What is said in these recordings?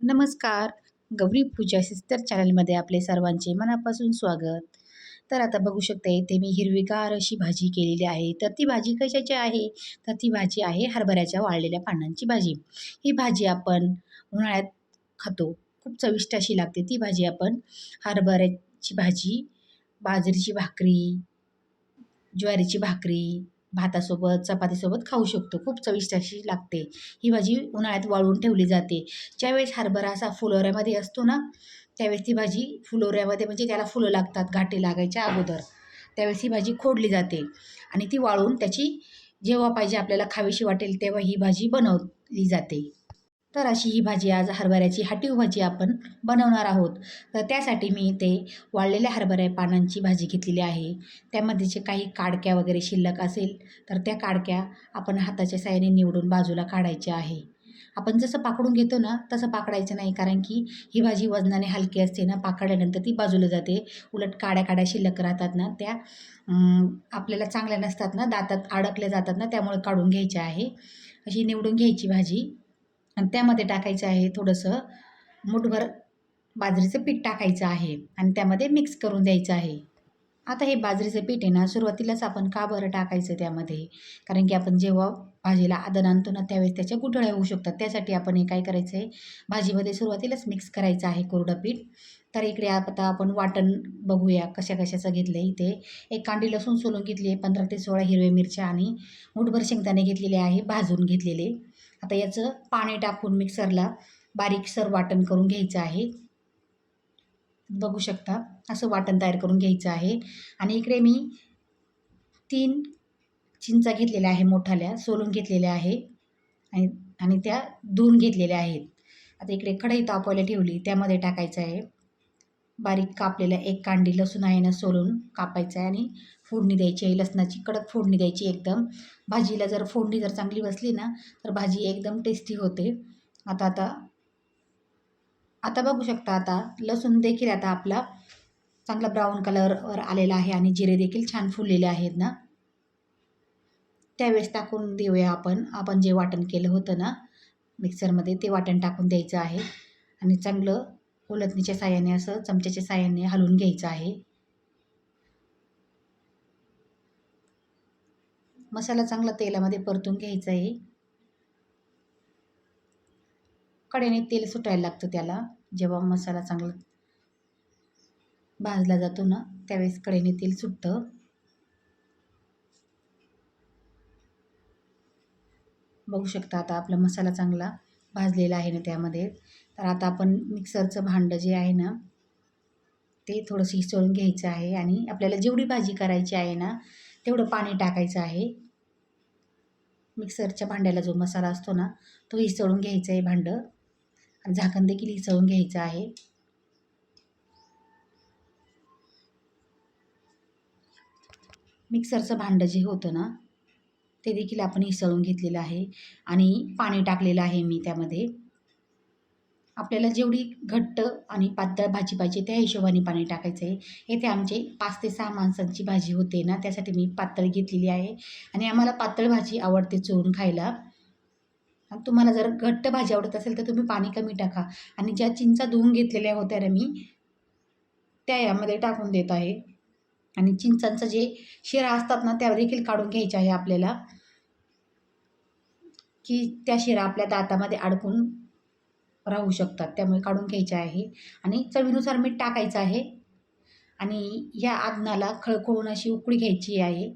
नमस्कार. गौरी पूजा सिस्टर चॅनलमध्ये आपले सर्वांचे मनापासून स्वागत. तर आता बघू शकता इथे मी हिरवीगार अशी भाजी केलेली आहे. तर ती भाजी कशाची आहे? तर ती भाजी आहे हरभऱ्याच्या वाळलेल्या पानांची भाजी. ही भाजी आपण उन्हाळ्यात खातो. खूप चविष्ट अशी लागते. ती भाजी आपण हरभऱ्याची भाजी बाजरीची भाकरी ज्वारीची भाकरी भातासोबत चपातीसोबत खाऊ शकतो. खूप चविष्ट अशी लागते. ही भाजी उन्हाळ्यात वाळवून ठेवली जाते. ज्यावेळेस हरभरा असा फुलोऱ्यामध्ये असतो ना त्यावेळेस ती भाजी फुलोऱ्यामध्ये म्हणजे त्याला फुलं लागतात घाटे लागायच्या अगोदर. त्यावेळेस ही भाजी खोडली जाते आणि ती वाळून त्याची जेव्हा पाहिजे आपल्याला खावीशी वाटेल तेव्हा ही भाजी बनवली जाते. तर अशी ही भाजी आज हरभऱ्याची हाटीव भाजी आपण बनवणार आहोत. तर त्यासाठी मी इथे वाळलेल्या हरभऱ्या पानांची भाजी घेतलेली आहे. त्यामध्ये जे काही काडक्या वगैरे शिल्लक असेल तर त्या काडक्या आपण हाताच्या साह्याने निवडून बाजूला काढायच्या आहे. आपण जसं पाकडून घेतो ना तसं पाकडायचं नाही कारण की ही भाजी वजनाने हलकी असते ना पाकडल्यानंतर ती बाजूला जाते. उलट काड्या काड्या शिल्लक राहतात ना त्या आपल्याला चांगल्या नसतात ना दातात अडकल्या जातात ना त्यामुळे काढून घ्यायच्या आहे. अशी निवडून घ्यायची भाजी. आणि त्यामध्ये टाकायचं आहे थोडंसं मुठभर बाजरीचं पीठ टाकायचं आहे आणि त्यामध्ये मिक्स करून द्यायचं आहे. आता हे बाजरीचं पीठ आहे ना सुरुवातीलाच आपण का बरं टाकायचं त्यामध्ये? कारण की आपण जेव्हा भाजीला आदन आणतो ना त्यावेळेस त्याच्या गुठळ्या होऊ शकतात. त्यासाठी आपण हे काय करायचं आहे भाजीमध्ये सुरुवातीलाच मिक्स करायचं आहे कोरडं पीठ. तर इकडे आता आपण वाटण बघूया कशा कशाचं घेतलं आहे इथे. एक कांडी लसूण सोलून घेतली आहे पंधरा ते सोळा हिरव्या मिरच्या आणि मुठभर शेंगदाणे घेतलेले आहे भाजून घेतलेले. आता याचं पाणी टाकून मिक्सरला बारीकसर वाटण करून घ्यायचं आहे. बघू शकता असं वाटण तयार करून घ्यायचं आहे. आणि इकडे मी तीन चिंचा घेतलेल्या आहे मोठाल्या सोलून घेतलेल्या आहे. आणि आणि त्या धुवून घेतलेल्या आहेत. आता इकडे कढई तापवायला ठेवली त्यामध्ये टाकायचं आहे. बारीक कापलेला एक कांडी लसूण आहे ना सोलून कापायचं आहे आणि फोडणी द्यायची आहे लसणाची कडक फोडणी द्यायची एकदम. भाजीला जर फोडणी जर चांगली बसली ना तर भाजी एकदम टेस्टी होते. आता आता आता बघू शकता आता लसूण देखील आता आपला चांगला ब्राऊन कलरवर आलेला आहे आणि जिरे देखील छान फुललेले आहेत ना. त्यावेळेस टाकून देऊया आपण. आपण जे वाटण केलं होतं ना मिक्सरमध्ये ते वाटण टाकून द्यायचं आहे. आणि चांगलं उलटणीच्या साह्याने असं चमच्याच्या साह्याने हलवून घ्यायचं आहे. मसाला चांगला तेलामध्ये परतून घ्यायचा आहे. कड्याने तेल सुटायला लागतं त्याला. जेव्हा मसाला चांगला भाजला जातो ना त्यावेळेस कड्याने तेल सुटतं. बघू शकता आता आपला मसाला चांगला भाजलेला आहे ना त्यामध्ये. तर आता आपण मिक्सरचं भांडं जे आहे ना ते थोडंसं हिसळून घ्यायचं आहे. आणि आपल्याला जेवढी भाजी करायची आहे ना तेवढं पाणी टाकायचं आहे. मिक्सरच्या भांड्याला जो मसाला असतो ना तो हिसळून घ्यायचा आहे भांडं. आणि झाकण देखील हिसळून घ्यायचं आहे. मिक्सरचं भांडं जे होतं ना ते देखील आपण हिसळून घेतलेलं आहे. आणि पाणी टाकलेलं आहे मी त्यामध्ये. आपल्याला जेवढी घट्ट आणि पातळ भाजी पाहिजे त्या हिशोबाने पाणी टाकायचं आहे. येथे आमचे पाच ते सहा माणसांची भाजी होते ना त्यासाठी मी पातळ घेतलेली आहे. आणि आम्हाला पातळ भाजी आवडते चोरून खायला. तुम्हाला जर घट्ट भाजी आवडत असेल तर तुम्ही पाणी कमी टाका. आणि ज्या चिंचा धुवून घेतलेल्या होत्या ना मी त्या यामध्ये टाकून देत आहे. आणि चिंचांचं जे शिरा असतात ना त्या देखील काढून घ्यायच्या आहे आपल्याला. की त्या शिरा आपल्या दातामध्ये अडकून राहू शकतात. त्यामुळे काढून घ्यायचे आहे. आणि चवीनुसार मीठ टाकायचं आहे. आणि या आदनाला खळखळून अशी उकळी घ्यायची आहे.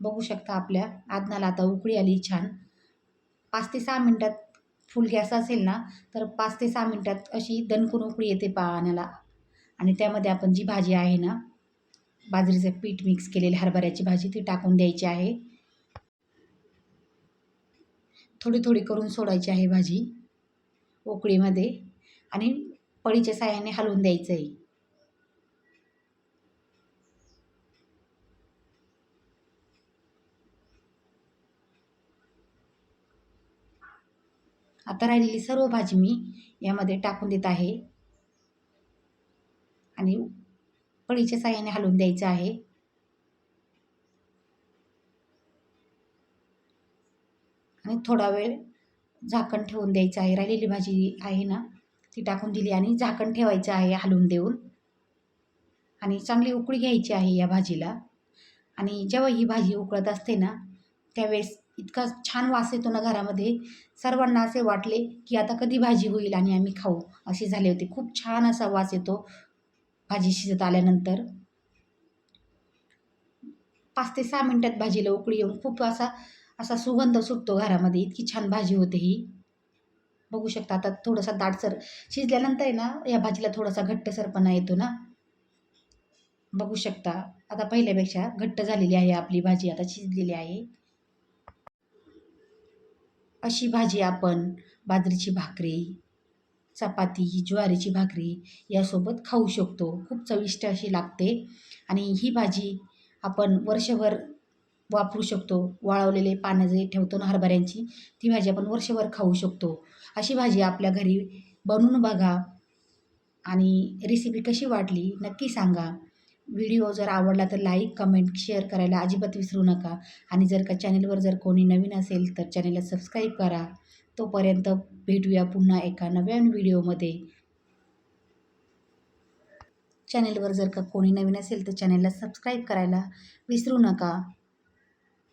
बघू शकता आपल्या आदनाला आता उकळी आली छान. पाच ते सहा मिनटात फुल गॅस असेल ना तर पाच ते सहा मिनटात अशी दणकून उकळी येते पाण्याला आणि त्यामध्ये आपण जी भाजी आहे ना बाजरीचं पीठ मिक्स केलेली हरभऱ्याची भाजी ती टाकून द्यायची आहे. थोडी थोडी करून सोडायची आहे भाजी उकळीमध्ये आणि पळीच्या साह्याने हलवून द्यायचं आहे आता राहिलेली सर्व भाजी मी यामध्ये टाकून देत आहे. आणि पळीच्या साह्याने हलवून द्यायचं आहे. आणि थोडा वेळ झाकण ठेवून द्यायचं आहे. राहिलेली भाजी आहे ना ती टाकून दिली आणि झाकण ठेवायचं आहे हलवून देऊन. आणि चांगली उकळी घ्यायची आहे या भाजीला. आणि जेव्हा ही भाजी उकळत असते ना त्यावेळेस इतका छान वास येतो ना घरामध्ये. सर्वांना असे वाटले की आता कधी भाजी होईल आणि आम्ही खाऊ. असे झाले होते. खूप छान असा वास येतो भाजी शिजत आल्यानंतर. पाच ते सहा मिनटात भाजीला उकळी येऊन खूप असा असा सुगंध सुटतो घरामध्ये. इतकी छान भाजी होते ही. बघू शकता आता थोडासा दाटसर शिजल्यानंतर आहे ना या भाजीला थोडासा घट्टसरपणा येतो ना. बघू शकता. आता पहिल्यापेक्षा घट्ट झालेली आहे आपली भाजी आता शिजलेली आहे. अशी भाजी आपण बाजरीची भाकरी चपाती ज्वारीची भाकरी यासोबत खाऊ शकतो. खूप चविष्ट अशी लागते. आणि ही भाजी आपण वर्षभर वापरू शकतो. वाळवलेले पानं जे ठेवतो ना हरभऱ्यांची ती भाजी आपण वर्षभर खाऊ शकतो. अशी भाजी आपल्या घरी बनवून बघा. आणि रेसिपी कशी वाटली नक्की सांगा. व्हिडिओ जर आवडला तर लाईक कमेंट शेअर करायला अजिबात विसरू नका. आणि जर का चॅनेलवर जर कोणी नवीन असेल तर चॅनेलला सबस्क्राईब करा. तोपर्यंत भेटूया पुन्हा एका नव्या व्हिडिओमध्ये. चॅनेलवर जर का कोणी नवीन असेल तर चॅनेलला सबस्क्राईब करायला विसरू नका.